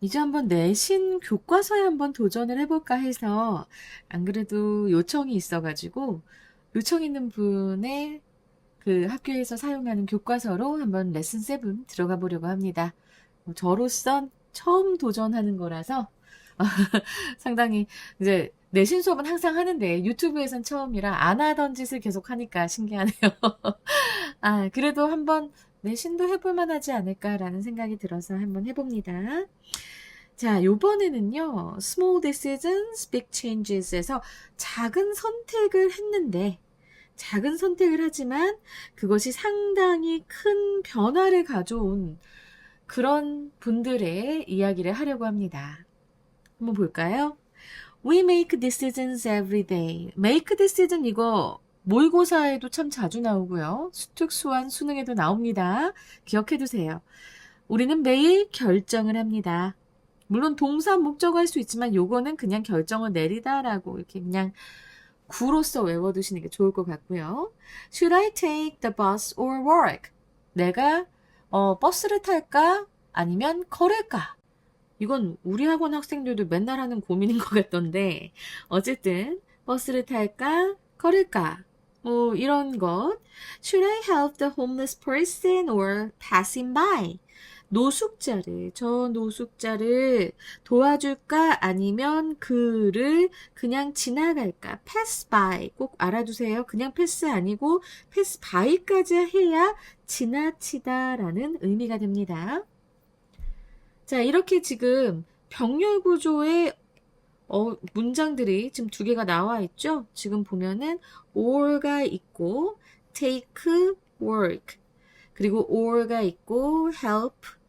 이제 한번 내신 교과서에 한번 도전을 해볼까 해서 안 그래도 요청이 있어가지고 요청 있는 분의 그 학교에서 사용하는 교과서로 한번 레슨 7 들어가 보려고 합니다. 뭐 저로선 처음 도전하는 거라서 상당히 이제 내신 수업은 항상 하는데 유튜브에선 처음이라 안 하던 짓을 계속 하니까 신기하네요. 아, 그래도 한번 내신도 해볼 만하지 않을까라는 생각이 들어서 한번 해봅니다. 자, 요번에는요, small decisions, big changes에서 작은 선택을 했는데, 작은 선택을 하지만 그것이 상당히 큰 변화를 가져온 그런 분들의 이야기를 하려고 합니다. 한번 볼까요? We make decisions every day. make decision 이거 모의고사에도 참 자주 나오고요. 특수한 수능에도 나옵니다. 기억해 두세요. 우리는 매일 결정을 합니다. 물론 동사 목적어 할수 있지만 요거는 그냥 결정을 내리다라고 이렇게 그냥 구로서 외워두시는 게 좋을 것 같고요. Should I take the bus or walk? 내가 어, 버스를 탈까? 아니면 걸을까? 이건 우리 학원 학생들도 맨날 하는 고민인 것 같던데 어쨌든 버스를 탈까? 걸을까? 뭐 이런 것. Should I help the homeless person or passing by? 노숙자를, 저 노숙자를 도와줄까? 아니면 그를 그냥 지나갈까? pass by. 꼭 알아두세요. 그냥 패스 아니고 패스 by까지 해야 지나치다 라는 의미가 됩니다. 자, 이렇게 지금 병렬 구조의 어, 문장들이 지금 두 개가 나와 있죠? 지금 보면은 or가 있고 take work 그리고 or가 있고 help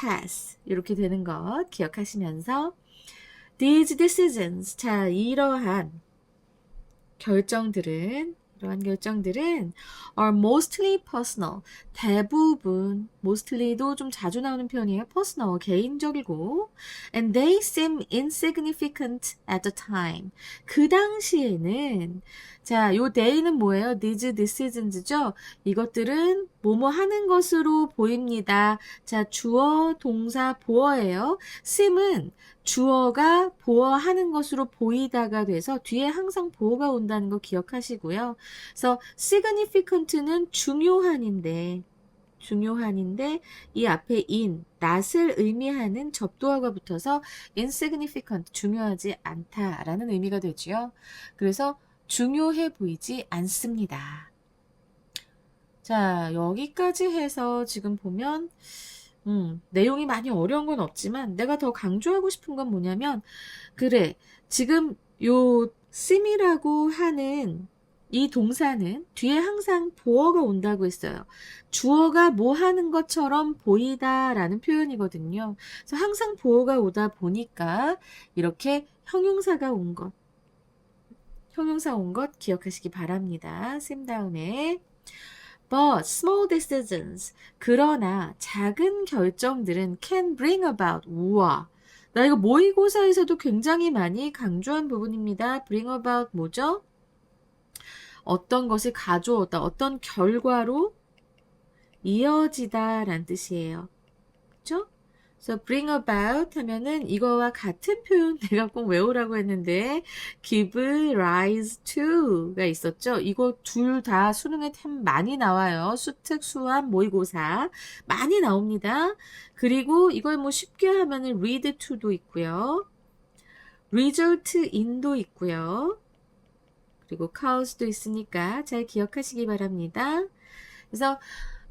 pass 이렇게 되는 것 기억하시면서 these decisions 자 이러한 결정들은 이러한 결정들은 are mostly personal. 대부분, mostly도 좀 자주 나오는 표현이에요. personal, 개인적이고. and they seem insignificant at the time. 그 당시에는, 자, 요 they는 뭐예요? these decisions죠? 이것들은 뭐뭐 하는 것으로 보입니다. 자, 주어, 동사, 보어예요. seem은 주어가 보어 하는 것으로 보이다가 돼서 뒤에 항상 보어가 온다는 거 기억하시고요. 그래서 significant는 중요한인데 중요한인데 이 앞에 in, not을 의미하는 접두어가 붙어서 insignificant, 중요하지 않다라는 의미가 되지요. 그래서 중요해 보이지 않습니다. 자, 여기까지 해서 지금 보면 음, 내용이 많이 어려운 건 없지만 내가 더 강조하고 싶은 건 뭐냐면 그래 지금 요 sim이라고 하는 이 동사는 뒤에 항상 보어가 온다고 했어요. 주어가 뭐 하는 것처럼 보이다라는 표현이거든요. 그래서 항상 보어가 오다 보니까 이렇게 형용사가 온 것, 형용사 온 것 기억하시기 바랍니다. sim 다음에 But small decisions. 그러나 작은 결정들은 can bring about. 우와. 나 이거 모의고사에서도 굉장히 많이 강조한 부분입니다. bring about 뭐죠? 어떤 것을 가져오다, 어떤 결과로 이어지다 라는 뜻이에요. 그쵸? 그 래서 bring about 하면은 이거와 같은 표현 내가 꼭 외우라고 했는데 give rise to가 있었죠. 이거 둘 다 수능에 참 많이 나와요. 수특, 수학, 모의고사 많이 나옵니다. 그리고 이걸 뭐 쉽게 하면은 lead to도 있고요. result in도 있고요. 그리고 caus도 있으니까 잘 기억하시기 바랍니다. 그래서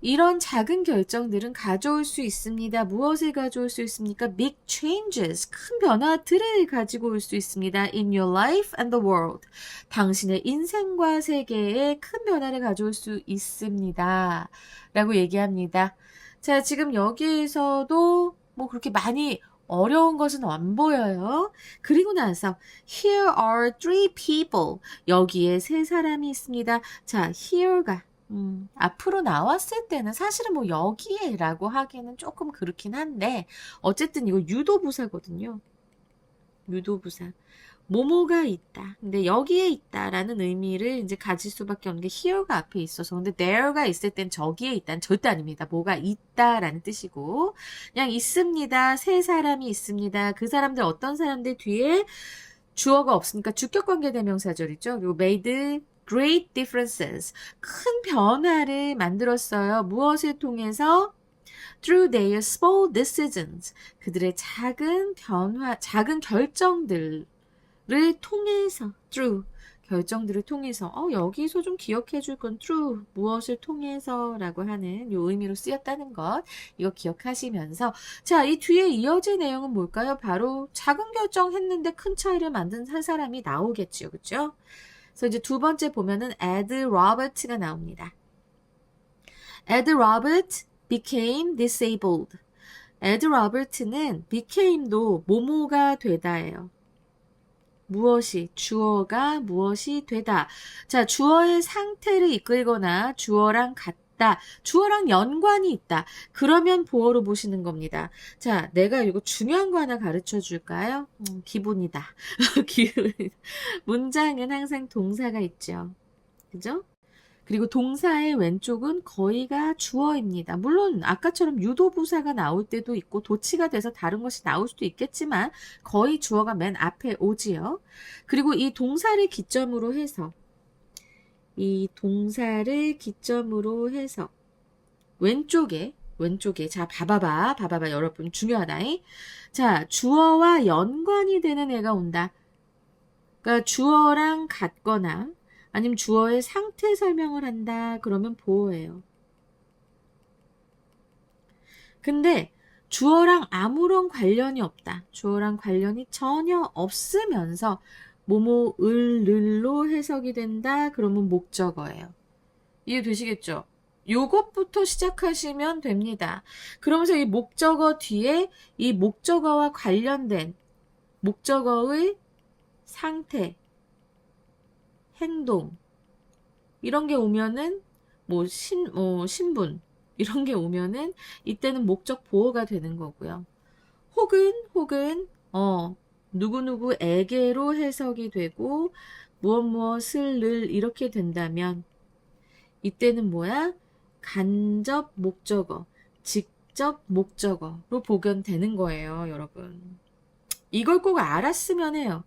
이런 작은 결정들은 가져올 수 있습니다. 무엇을 가져올 수 있습니까? Big changes, 큰 변화들을 가지고 올 수 있습니다. In your life and the world. 당신의 인생과 세계에 큰 변화를 가져올 수 있습니다. 라고 얘기합니다. 자, 지금 여기에서도 뭐 그렇게 많이 어려운 것은 안 보여요. 그리고 나서 here are three people. 여기에 세 사람이 있습니다. 자, here가 음, 앞으로 나왔을 때는 사실은 뭐 여기에라고 하기는 조금 그렇긴 한데 어쨌든 이거 유도부사거든요. 유도부사. 뭐뭐가 있다. 근데 여기에 있다라는 의미를 이제 가질 수밖에 없는 게 here가 앞에 있어서. 근데 there가 있을 땐 저기에 있다는 절대 아닙니다. 뭐가 있다라는 뜻이고. 그냥 있습니다. 세 사람이 있습니다. 그 사람들 어떤 사람들 뒤에 주어가 없으니까 주격 관계 대명사절이죠. 그리고 made great differences. 큰 변화를 만들었어요. 무엇을 통해서? through their small decisions. 그들의 작은 변화, 작은 결정들을 통해서, through. 결정들을 통해서, 어, 여기서 좀 기억해 줄 건 through, 무엇을 통해서 라고 하는 요 의미로 쓰였다는 것, 이거 기억하시면서, 자, 이 뒤에 이어질 내용은 뭘까요? 바로 작은 결정 했는데 큰 차이를 만든 한 사람이 나오겠지요. 그죠? 그래서 이제 두 번째 보면은 에드 로버트가 나옵니다. 에드 로버트 became disabled. 에드 로버트는 became도 뭐뭐가 되다예요. 무엇이 주어가 무엇이 되다. 자, 주어의 상태를 이끌거나 주어랑 같 다. 주어랑 연관이 있다. 그러면 보어로 보시는 겁니다. 자, 내가 이거 중요한 거 하나 가르쳐 줄까요? 음, 기본이다. 기본. 문장은 항상 동사가 있죠. 그죠? 그리고 동사의 왼쪽은 거의가 주어입니다. 물론 아까처럼 유도부사가 나올 때도 있고 도치가 돼서 다른 것이 나올 수도 있겠지만 거의 주어가 맨 앞에 오지요. 그리고 이 동사를 기점으로 해서 이 동사를 기점으로 해서 왼쪽에 왼쪽에 자 봐봐봐 봐봐봐 여러분 중요하다잉. 자 주어와 연관이 되는 애가 온다. 그러니까 주어랑 같거나 아니면 주어의 상태 설명을 한다. 그러면 보어예요. 근데 주어랑 아무런 관련이 없다. 주어랑 관련이 전혀 없으면서 뭐뭐 을를로 해석이 된다. 그러면 목적어예요. 이해되시겠죠? 요것부터 시작하시면 됩니다. 그러면서 이 목적어 뒤에 이 목적어와 관련된 목적어의 상태, 행동 이런 게 오면은 뭐 신, 뭐 신분 이런 게 오면은 이때는 목적 보호가 되는 거고요. 혹은 혹은 어 누구누구에게로 해석이 되고 무엇 무엇을 늘 이렇게 된다면 이때는 뭐야? 간접 목적어, 직접 목적어로 복원되는 거예요, 여러분. 이걸 꼭 알았으면 해요.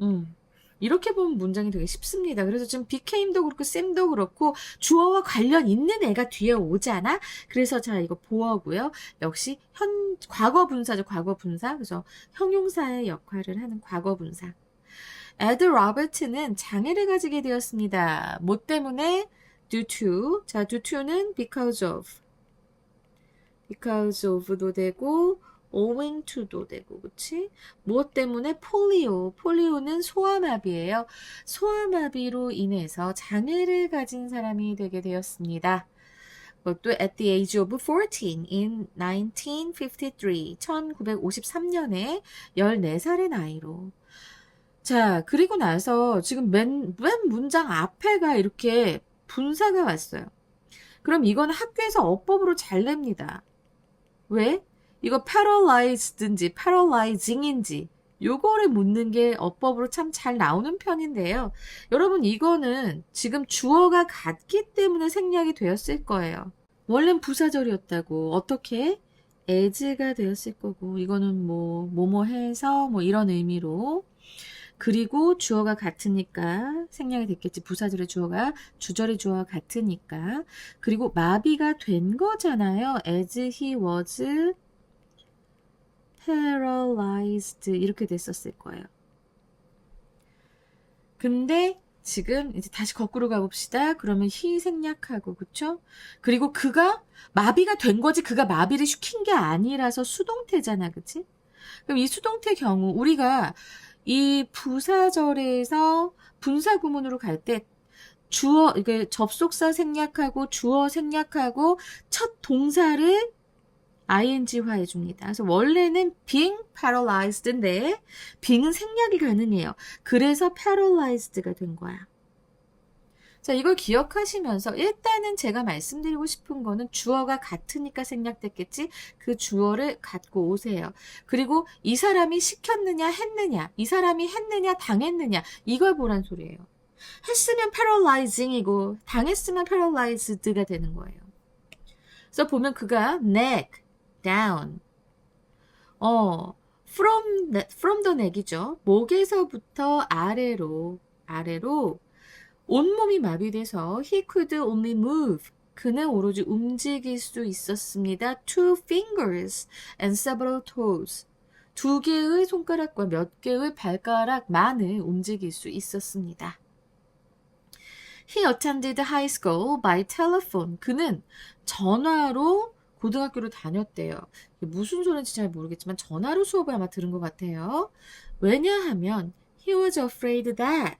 음. 이렇게 보면 문장이 되게 쉽습니다. 그래서 지금 became도 그렇고 쌤도 그렇고 주어와 관련 있는 애가 뒤에 오잖아. 그래서 자 이거 보어고요. 역시 현 과거 분사죠. 과거 분사. 그래서 형용사의 역할을 하는 과거 분사. 에드 로버트는 장애를 가지게 되었습니다. 뭐 때문에? due to. 자, due to는 because of. because of도 되고 owing to도 되고, 그치? 무엇 때문에? 폴리오. 폴리오는 소아마비예요. 소아마비로 인해서 장애를 가진 사람이 되게 되었습니다. 그것도 at the age of 14 in 1953. 1953년에 14살의 나이로. 자, 그리고 나서 지금 맨, 맨 문장 앞에가 이렇게 분사가 왔어요. 그럼 이건 학교에서 어법으로 잘 냅니다. 왜? 이거 paralyzed인지 paralyzing인지 요거를 묻는 게 어법으로 참 잘 나오는 편인데요. 여러분 이거는 지금 주어가 같기 때문에 생략이 되었을 거예요. 원래는 부사절이었다고 어떻게 as가 되었을 거고 이거는 뭐 뭐뭐 해서 뭐 이런 의미로 그리고 주어가 같으니까 생략이 됐겠지. 부사절의 주어가 주절의 주어가 같으니까. 그리고 마비가 된 거잖아요. as he was paralyzed 이렇게 됐었을 거예요. 근데 지금 이제 다시 거꾸로 가봅시다. 그러면 he 생략하고 그쵸? 그리고 그가 마비가 된 거지 그가 마비를 시킨 게 아니라서 수동태잖아. 그치? 그럼 이 수동태 경우 우리가 이 부사절에서 분사 구문으로 갈 때 주어 이게 접속사 생략하고 주어 생략하고 첫 동사를 ing화 해줍니다. 그래서 원래는 being paralyzed인데 being은 생략이 가능해요. 그래서 paralyzed가 된 거야. 자, 이걸 기억하시면서 일단은 제가 말씀드리고 싶은 거는 주어가 같으니까 생략됐겠지? 그 주어를 갖고 오세요. 그리고 이 사람이 시켰느냐, 했느냐, 이 사람이 했느냐, 당했느냐, 이걸 보란 소리예요. 했으면 paralyzing이고, 당했으면 paralyzed가 되는 거예요. 그래서 보면 그가 neck, down, 어, from, from the neck이죠. 목에서부터 아래로, 아래로 온몸이 마비돼서 he could only move. 그는 오로지 움직일 수 있었습니다. Two fingers and several toes. 두 개의 손가락과 몇 개의 발가락만을 움직일 수 있었습니다. He attended high school by telephone. 그는 전화로 고등학교를 다녔대요. 무슨 소리인지 잘 모르겠지만 전화로 수업을 아마 들은 것 같아요. 왜냐하면 he was afraid that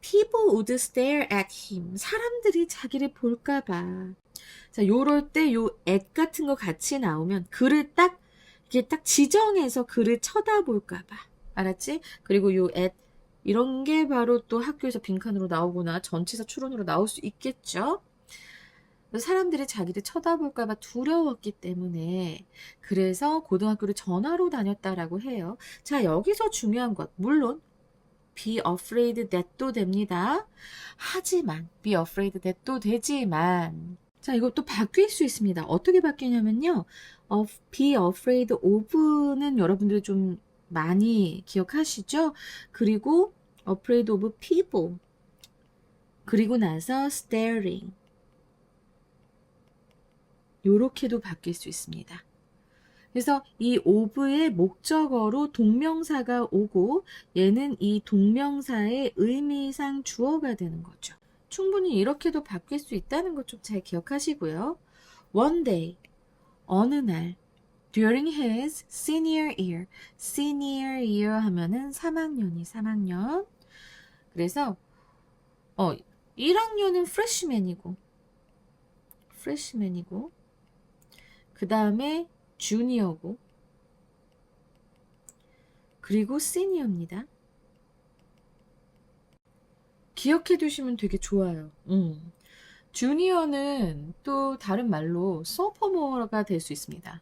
people would stare at him. 사람들이 자기를 볼까봐. 자, 요럴 때 요 at 같은 거 같이 나오면 글을 딱 이게 딱 지정해서 글을 쳐다볼까봐. 알았지? 그리고 요 at 이런 게 바로 또 학교에서 빈칸으로 나오거나 전치사 추론으로 나올 수 있겠죠? 사람들이 자기를 쳐다볼까봐 두려웠기 때문에 그래서 고등학교를 전화로 다녔다라고 해요. 자, 여기서 중요한 것. 물론 be afraid that도 됩니다. 하지만 be afraid that도 되지만 자, 이것도 바뀔 수 있습니다. 어떻게 바뀌냐면요. of, be afraid of는 여러분들이 좀 많이 기억하시죠? 그리고 afraid of people. 그리고 나서 staring. 요렇게도 바뀔 수 있습니다. 그래서 이 of의 목적어로 동명사가 오고 얘는 이 동명사의 의미상 주어가 되는 거죠. 충분히 이렇게도 바뀔 수 있다는 것 좀 잘 기억하시고요. One day, 어느 날, during his senior year, senior year 하면은 3학년이 3학년. 그래서 어 1학년은 freshman이고 freshman이고 그 다음에 주니어고 그리고 시니어입니다. 기억해 두시면 되게 좋아요. 음. 주니어는 또 다른 말로 sophomore 될수 있습니다.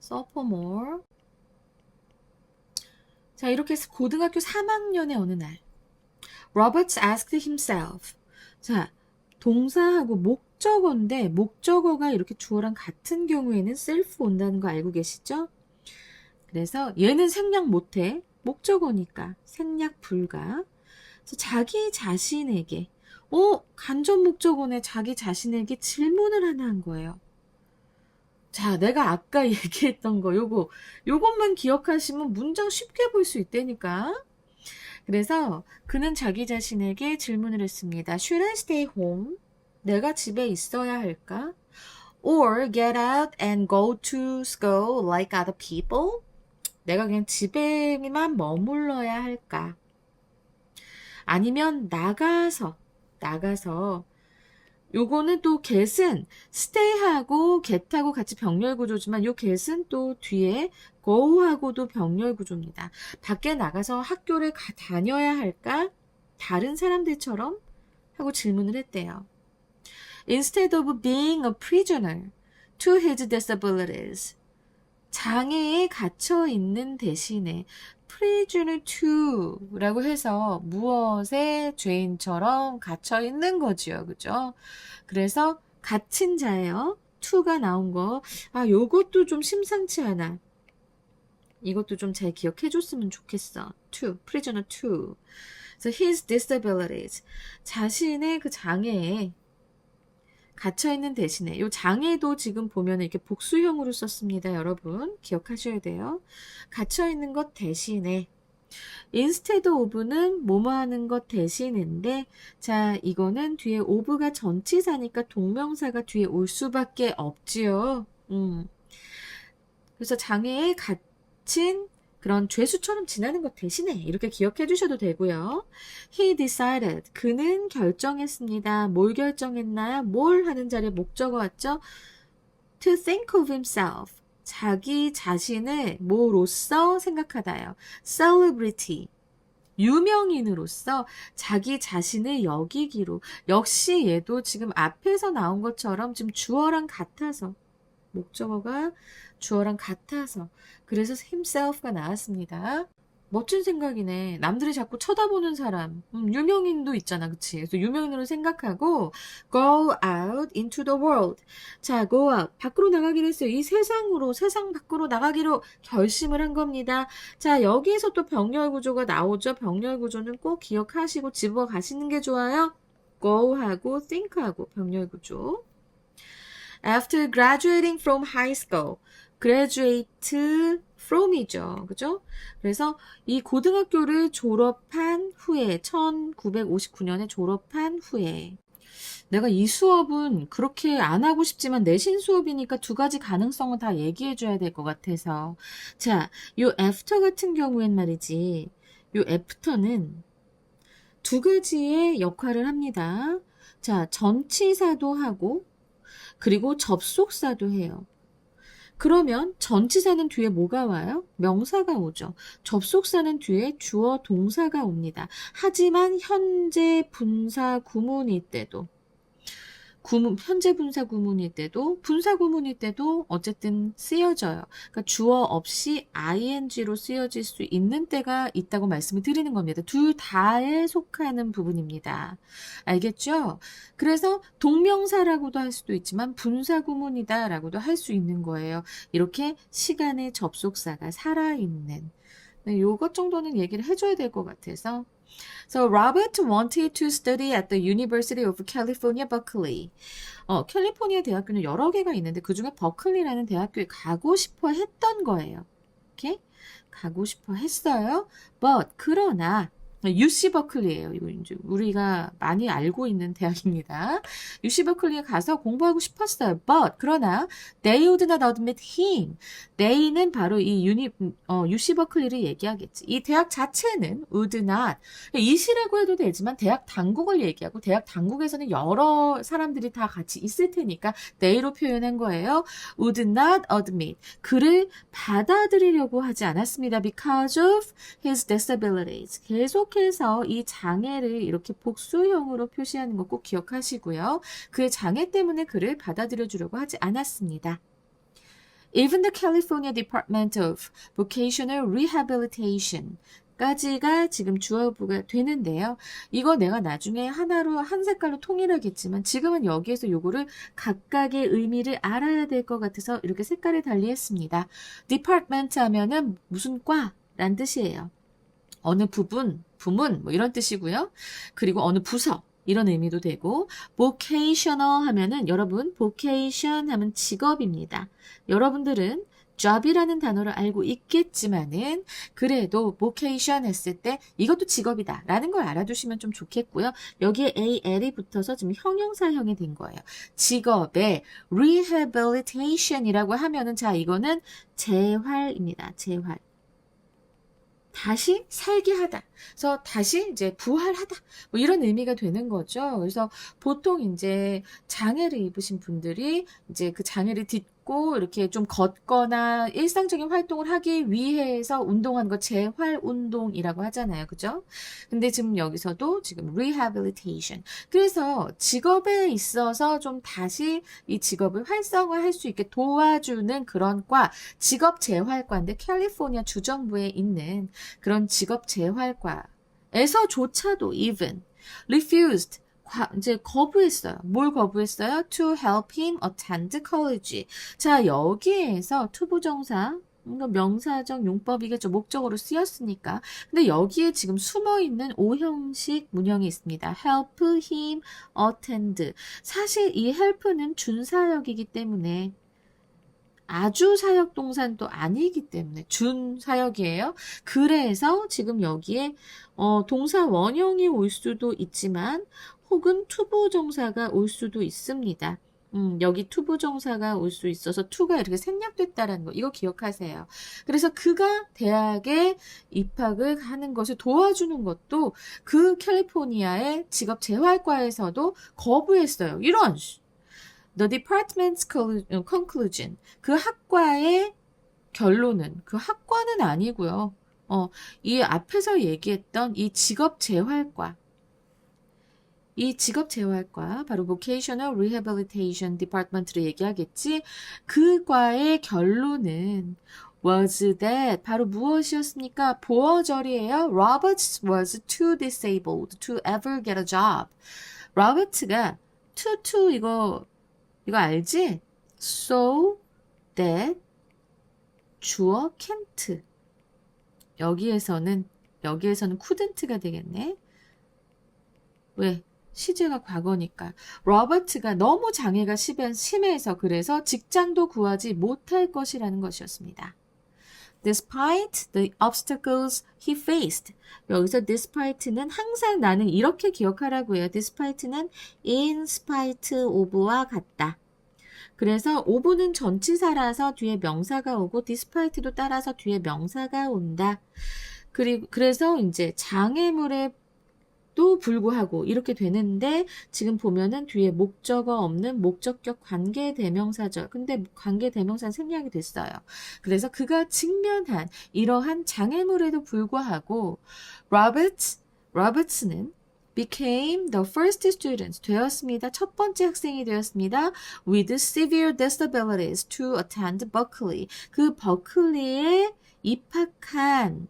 sophomore. 자, 이렇게 해서 고등학교 3학년의 어느 날, Roberts asked himself. 자, 동사하고 목적어인데, 목적어가 이렇게 주어랑 같은 경우에는 self 온다는 거 알고 계시죠? 그래서 얘는 생략 못해. 목적어니까. 생략 불가. 자기 자신에게, 어, 간접 목적어네 자기 자신에게 질문을 하나 한 거예요. 자, 내가 아까 얘기했던 거, 요거, 요것만 기억하시면 문장 쉽게 볼 수 있다니까. 그래서 그는 자기 자신에게 질문을 했습니다. Should I stay home? 내가 집에 있어야 할까? Or get out and go to school like other people? 내가 그냥 집에만 머물러야 할까? 아니면 나가서, 나가서, 요거는 또 get은 stay하고 get하고 같이 병렬 구조지만 요 get은 또 뒤에 go하고도 병렬 구조입니다. 밖에 나가서 학교를 가, 다녀야 할까? 다른 사람들처럼? 하고 질문을 했대요. Instead of being a prisoner to his disabilities. 장애에 갇혀 있는 대신에 prisoner to 라고 해서 무엇의 죄인처럼 갇혀 있는 거지요. 그죠? 그래서 갇힌 자예요. to가 나온 거. 아, 요것도 좀 심상치 않아. 이것도 좀 잘 기억해 줬으면 좋겠어. to, prisoner to. 그래서 his disabilities. 자신의 그 장애에 갇혀있는 대신에 이 장애도 지금 보면 이렇게 복수형으로 썼습니다. 여러분 기억하셔야 돼요. 갇혀있는 것 대신에 instead of는 뭐뭐 하는 것 대신인데 자 이거는 뒤에 of가 전치사니까 동명사가 뒤에 올 수밖에 없지요. 음. 그래서 장애에 갇힌 그런 죄수처럼 지나는 것 대신에 이렇게 기억해 주셔도 되고요. He decided. 그는 결정했습니다. 뭘 결정했나요? 뭘 하는 자리에 목적어 왔죠? To think of himself. 자기 자신을 뭐로써 생각하다요. Celebrity. 유명인으로서 자기 자신을 여기기로 역시 얘도 지금 앞에서 나온 것처럼 지금 주어랑 같아서 목적어가 주어랑 같아서 그래서 himself가 나왔습니다. 멋진 생각이네. 남들이 자꾸 쳐다보는 사람. 음, 유명인도 있잖아. 그치? 그래서 유명인으로 생각하고 go out into the world. 자, go out. 밖으로 나가기로 했어요. 이 세상으로, 세상 밖으로 나가기로 결심을 한 겁니다. 자, 여기에서 또 병렬 구조가 나오죠. 병렬 구조는 꼭 기억하시고 집어 가시는 게 좋아요. go 하고 think 하고 병렬 구조. After graduating from high school. Graduate from이죠. 그죠? 그래서 이 고등학교를 졸업한 후에 1959년에 졸업한 후에 내가 이 수업은 그렇게 안 하고 싶지만 내신 수업이니까 두 가지 가능성은 다 얘기해 줘야 될 것 같아서 자, 요 after 같은 경우엔 말이지 요 after는 두 가지의 역할을 합니다. 자, 전치사도 하고 그리고 접속사도 해요. 그러면 전치사는 뒤에 뭐가 와요? 명사가 오죠. 접속사는 뒤에 주어 동사가 옵니다. 하지만 현재 분사 구문일 때도 구문, 현재 분사 구문일 때도 분사 구문일 때도 어쨌든 쓰여져요. 그러니까 주어 없이 ing로 쓰여질 수 있는 때가 있다고 말씀을 드리는 겁니다. 둘 다에 속하는 부분입니다. 알겠죠? 그래서 동명사라고도 할 수도 있지만 분사 구문이다라고도 할 수 있는 거예요. 이렇게 시간의 접속사가 살아있는 네, 요것 정도는 얘기를 해줘야 될 것 같아서 So Robert wanted to study at the University of California, Berkeley. 어, 캘리포니아 대학교는 여러 개가 있는데 그 중에 버클리라는 대학교에 가고 싶어 했던 거예요. 오케이? 가고 싶어 했어요. But 그러나 UC 버클리예요. 이거 이제 우리가 많이 알고 있는 대학입니다. UC 버클리에 가서 공부하고 싶었어요. But 그러나 they would not admit him. they는 바로 이 유니 어, UC 버클리를 얘기하겠지. 이 대학 자체는 would not 이시라고 해도 되지만 대학 당국을 얘기하고 대학 당국에서는 여러 사람들이 다 같이 있을 테니까 they로 표현한 거예요. would not admit 그를 받아들이려고 하지 않았습니다. because of his disabilities. 계속 계속해서 이 장애를 이렇게 복수형으로 표시하는 거 꼭 기억하시고요. 그의 장애 때문에 그를 받아들여 주려고 하지 않았습니다. Even the California Department of Vocational Rehabilitation 까지가 지금 주어부가 되는데요. 이거 내가 나중에 하나로 한 색깔로 통일하겠지만 지금은 여기에서 요거를 각각의 의미를 알아야 될 것 같아서 이렇게 색깔을 달리했습니다. department 하면은 무슨 과 란 뜻이에요. 어느 부분, 부문 뭐 이런 뜻이고요. 그리고 어느 부서 이런 의미도 되고 vocational 하면은 여러분 vocation 하면 직업입니다. 여러분들은 job이라는 단어를 알고 있겠지만은 그래도 vocation 했을 때 이것도 직업이다 라는 걸 알아두시면 좀 좋겠고요. 여기에 AL이 붙어서 지금 형용사형이 된 거예요. 직업의 rehabilitation이라고 하면은 자 이거는 재활입니다. 재활. 다시 살게 하다. 그래서 다시 이제 부활하다. 뭐 이런 의미가 되는 거죠. 그래서 보통 이제 장애를 입으신 분들이 이제 그 장애를 딛고 걷고 이렇게 좀 걷거나 일상적인 활동을 하기 위해서 운동하는 거 재활 운동이라고 하잖아요. 그죠? 근데 지금 여기서도 지금 rehabilitation. 그래서 직업에 있어서 좀 다시 이 직업을 활성화할 수 있게 도와주는 그런 과, 직업 재활과인데 캘리포니아 주정부에 있는 그런 직업 재활과에서조차도 even refused 이제 거부했어요. 뭘 거부했어요? To help him attend college. 자, 여기에서 투부정사, 명사적 용법이겠죠. 목적으로 쓰였으니까. 근데 여기에 지금 숨어 있는 오형식 문형이 있습니다. help him attend. 사실 이 help는 준사역이기 때문에 아주 사역 동산도 아니기 때문에 준 사역이에요. 그래서 지금 여기에 어, 동사 원형이 올 수도 있지만 혹은 투부 정사가 올 수도 있습니다. 음, 여기 투부 정사가 올 수 있어서 투가 이렇게 생략됐다라는 거 이거 기억하세요. 그래서 그가 대학에 입학을 하는 것을 도와주는 것도 그 캘리포니아의 직업 재활과에서도 거부했어요. 이런 The department's conclusion 그 학과의 결론은 그 학과는 아니고요. 어, 이 앞에서 얘기했던 이 직업 재활과 이 직업 재활과 바로 Vocational Rehabilitation Department를 얘기하겠지. 그 과의 결론은 was that 바로 무엇이었습니까? 보어절이에요. Robert was too disabled to ever get a job. 로버트가 too too 이거 이거 알지? So that 주어 can't 여기에서는 여기에서는 couldn't가 되겠네. 왜? 시제가 과거니까. 로버트가 너무 장애가 심해- 심해서 그래서 직장도 구하지 못할 것이라는 것이었습니다. Despite the obstacles he faced. 여기서 despite는 항상 나는 이렇게 기억하라고요. despite는 in spite of와 같다. 그래서 of는 전치사라서 뒤에 명사가 오고 despite도 따라서 뒤에 명사가 온다. 그리고 그래서 이제 장애물에 또 불구하고 이렇게 되는데 지금 보면은 뒤에 목적어 없는 목적격 관계 대명사죠. 근데 관계 대명사 생략이 됐어요. 그래서 그가 직면한 이러한 장애물에도 불구하고 로버트 로버츠는 became the first student 되었습니다. 첫 번째 학생이 되었습니다. with severe disabilities to attend Berkeley. 그 버클리에 입학한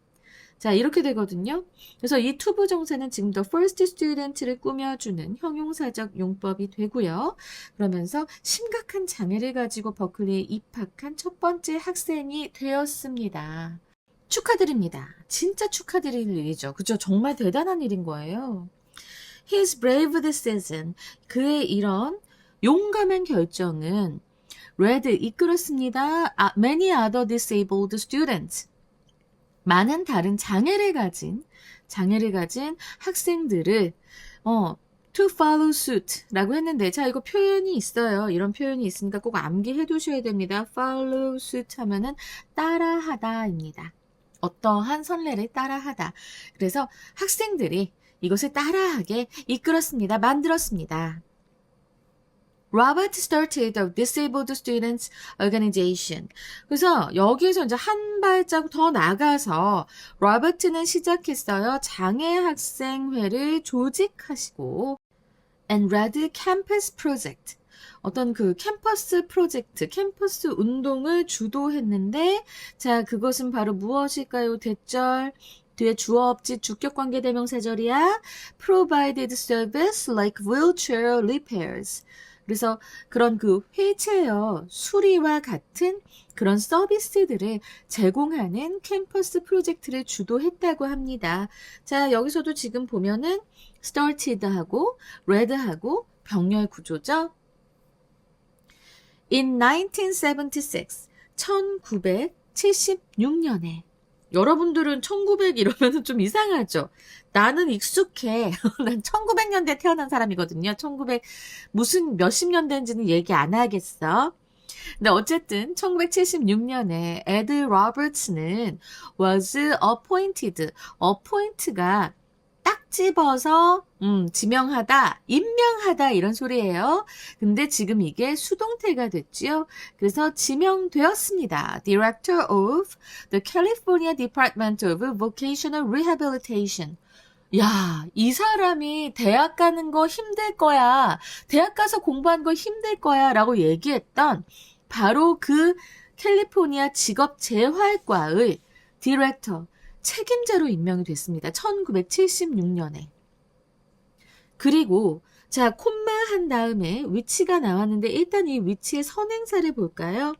자, 이렇게 되거든요. 그래서 이 투부 정사는 지금 the first student를 꾸며주는 형용사적 용법이 되고요. 그러면서 심각한 장애를 가지고 버클리에 입학한 첫 번째 학생이 되었습니다. 축하드립니다. 진짜 축하드릴 일이죠. 그죠? 정말 대단한 일인 거예요. His brave decision. 그의 이런 용감한 결정은 read 이끌었습니다. 아, many other disabled students. 많은 다른 장애를 가진 장애를 가진 학생들을 어 to follow suit라고 했는데 자 이거 표현이 있어요. 이런 표현이 있으니까 꼭 암기해 두셔야 됩니다. follow suit 하면은 따라하다입니다. 어떠한 선례를 따라하다. 그래서 학생들이 이것을 따라하게 이끌었습니다. 만들었습니다. Robert started a disabled students organization. 그래서 여기에서 이제 한 발자국 더 나가서 로버트는 시작했어요. 장애 학생회를 조직하시고 and led campus project. 어떤 그 캠퍼스 프로젝트, 캠퍼스 운동을 주도했는데 자, 그것은 바로 무엇일까요? 대절 뒤에 주어 없지 주격 관계 대명사절이야. provided service like wheelchair repairs. 그래서 그런 그 휠체어 수리와 같은 그런 서비스들을 제공하는 캠퍼스 프로젝트를 주도했다고 합니다. 자, 여기서도 지금 보면은 started하고 red하고 병렬 구조죠. In 1976, 1976년에 여러분들은 1900 이러면 좀 이상하죠? 나는 익숙해. 난 1900년대 태어난 사람이거든요. 1900 무슨 몇십 년대인지는 얘기 안 하겠어. 근데 어쨌든 1976년에 에드 로버츠는 was appointed. appoint가 딱 집어서 음, 지명하다, 임명하다 이런 소리예요. 근데 지금 이게 수동태가 됐지요. 그래서 지명되었습니다. Director of the California Department of Vocational Rehabilitation. 야, 이 사람이 대학 가는 거 힘들 거야. 대학 가서 공부하는 거 힘들 거야. 라고 얘기했던 바로 그 캘리포니아 직업 재활과의 디렉터, 책임자로 임명이 됐습니다. 1976년에. 그리고 자, 콤마 한 다음에 위치가 나왔는데 일단 이 위치의 선행사를 볼까요?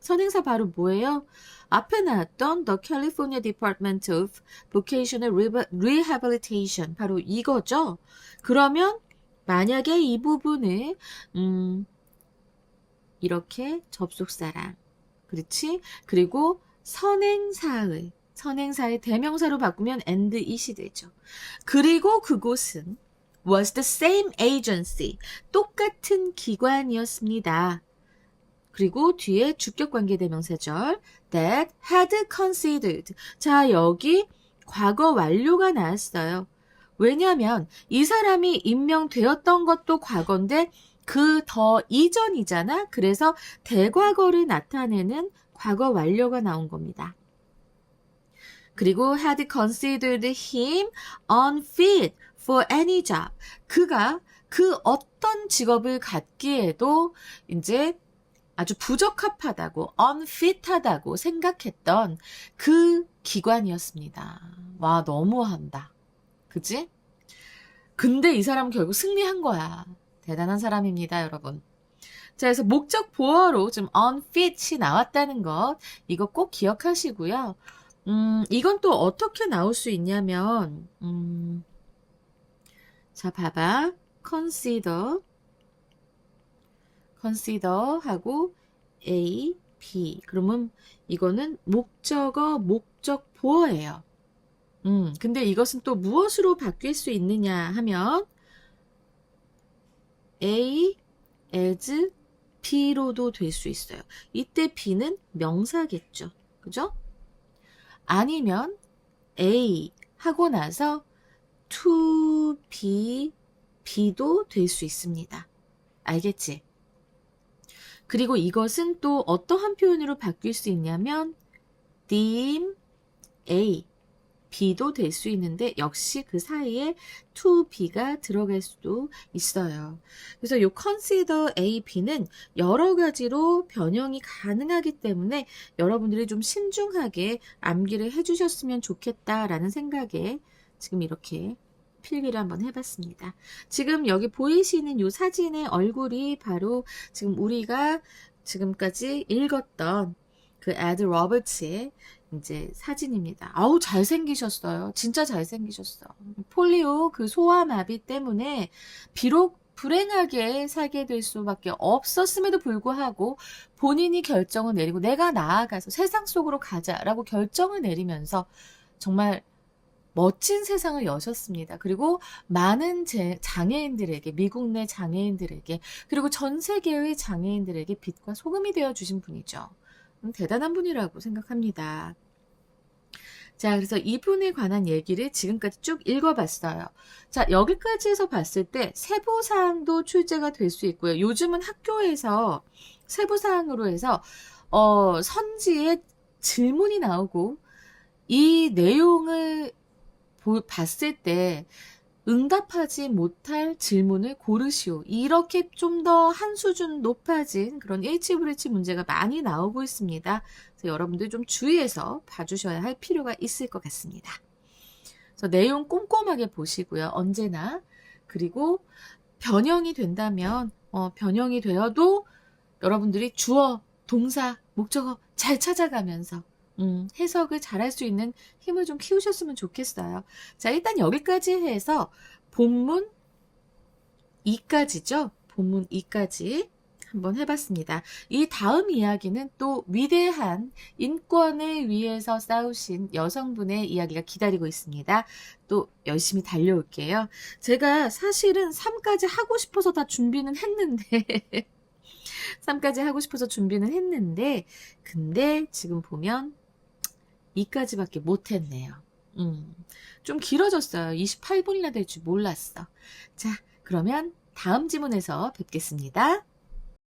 선행사 바로 뭐예요? 앞에 나왔던 The California Department of Vocational Rehabilitation 바로 이거죠. 그러면 만약에 이 부분을 음, 이렇게 접속사랑 그렇지? 그리고 선행사의 선행사의 대명사로 바꾸면 and it이 되죠. 그리고 그곳은 was the same agency. 똑같은 기관이었습니다. 그리고 뒤에 주격 관계 대명사절 that had considered. 자, 여기 과거 완료가 나왔어요. 왜냐하면 이 사람이 임명되었던 것도 과거인데 그 더 이전이잖아. 그래서 대과거를 나타내는 과거 완료가 나온 겁니다. 그리고 had considered him unfit for any job. 그가 그 어떤 직업을 갖기에도 이제 아주 부적합하다고, unfit하다고 생각했던 그 기관이었습니다. 와, 너무한다. 그지? 근데 이 사람은 결국 승리한 거야. 대단한 사람입니다, 여러분. 자, 그래서 목적 보어로 좀 unfit이 나왔다는 것, 이거 꼭 기억하시고요. 음, 이건 또 어떻게 나올 수 있냐면, 음, 자, 봐봐. consider, consider 하고 A, B. 그러면 이거는 목적어, 목적 보어예요. 음, 근데 이것은 또 무엇으로 바뀔 수 있느냐 하면 A as B로도 될 수 있어요. 이때 B는 명사겠죠. 그죠? 아니면 A 하고 나서 to be B도 될 수 있습니다. 알겠지? 그리고 이것은 또 어떠한 표현으로 바뀔 수 있냐면 dim A B도 될 수 있는데 역시 그 사이에 to B가 들어갈 수도 있어요. 그래서 요 consider A, B는 여러 가지로 변형이 가능하기 때문에 여러분들이 좀 신중하게 암기를 해주셨으면 좋겠다라는 생각에 지금 이렇게 필기를 한번 해봤습니다. 지금 여기 보이시는 요 사진의 얼굴이 바로 지금 우리가 지금까지 읽었던 그 에드 로버츠의 이제 사진입니다. 아우 잘생기셨어요. 진짜 잘생기셨어. 폴리오 그 소아마비 때문에 비록 불행하게 살게 될 수밖에 없었음에도 불구하고 본인이 결정을 내리고 내가 나아가서 세상 속으로 가자라고 결정을 내리면서 정말 멋진 세상을 여셨습니다. 그리고 많은 제, 장애인들에게, 미국 내 장애인들에게, 그리고 전 세계의 장애인들에게 빛과 소금이 되어 주신 분이죠. 음, 대단한 분이라고 생각합니다. 자, 그래서 이분에 관한 얘기를 지금까지 쭉 읽어봤어요. 자, 여기까지 해서 봤을 때 세부사항도 출제가 될 수 있고요. 요즘은 학교에서 세부사항으로 해서, 어, 선지에 질문이 나오고, 이 내용을 보, 봤을 때 응답하지 못할 질문을 고르시오. 이렇게 좀 더 한 수준 높아진 그런 일치불일치 문제가 많이 나오고 있습니다. 그래서 여러분들 좀 주의해서 봐주셔야 할 필요가 있을 것 같습니다. 그래서 내용 꼼꼼하게 보시고요. 언제나. 그리고 변형이 된다면, 어, 변형이 되어도 여러분들이 주어, 동사, 목적어 잘 찾아가면서 음, 해석을 잘할 수 있는 힘을 좀 키우셨으면 좋겠어요. 자, 일단 여기까지 해서 본문 2까지죠. 본문 2까지 한번 해봤습니다. 이 다음 이야기는 또 위대한 인권을 위해서 싸우신 여성분의 이야기가 기다리고 있습니다. 또 열심히 달려올게요. 제가 사실은 3까지 하고 싶어서 다 준비는 했는데 3까지 하고 싶어서 준비는 했는데 근데 지금 보면 2까지밖에 못했네요. 음, 좀 길어졌어요. 28분이나 될 줄 몰랐어. 자, 그러면 다음 지문에서 뵙겠습니다.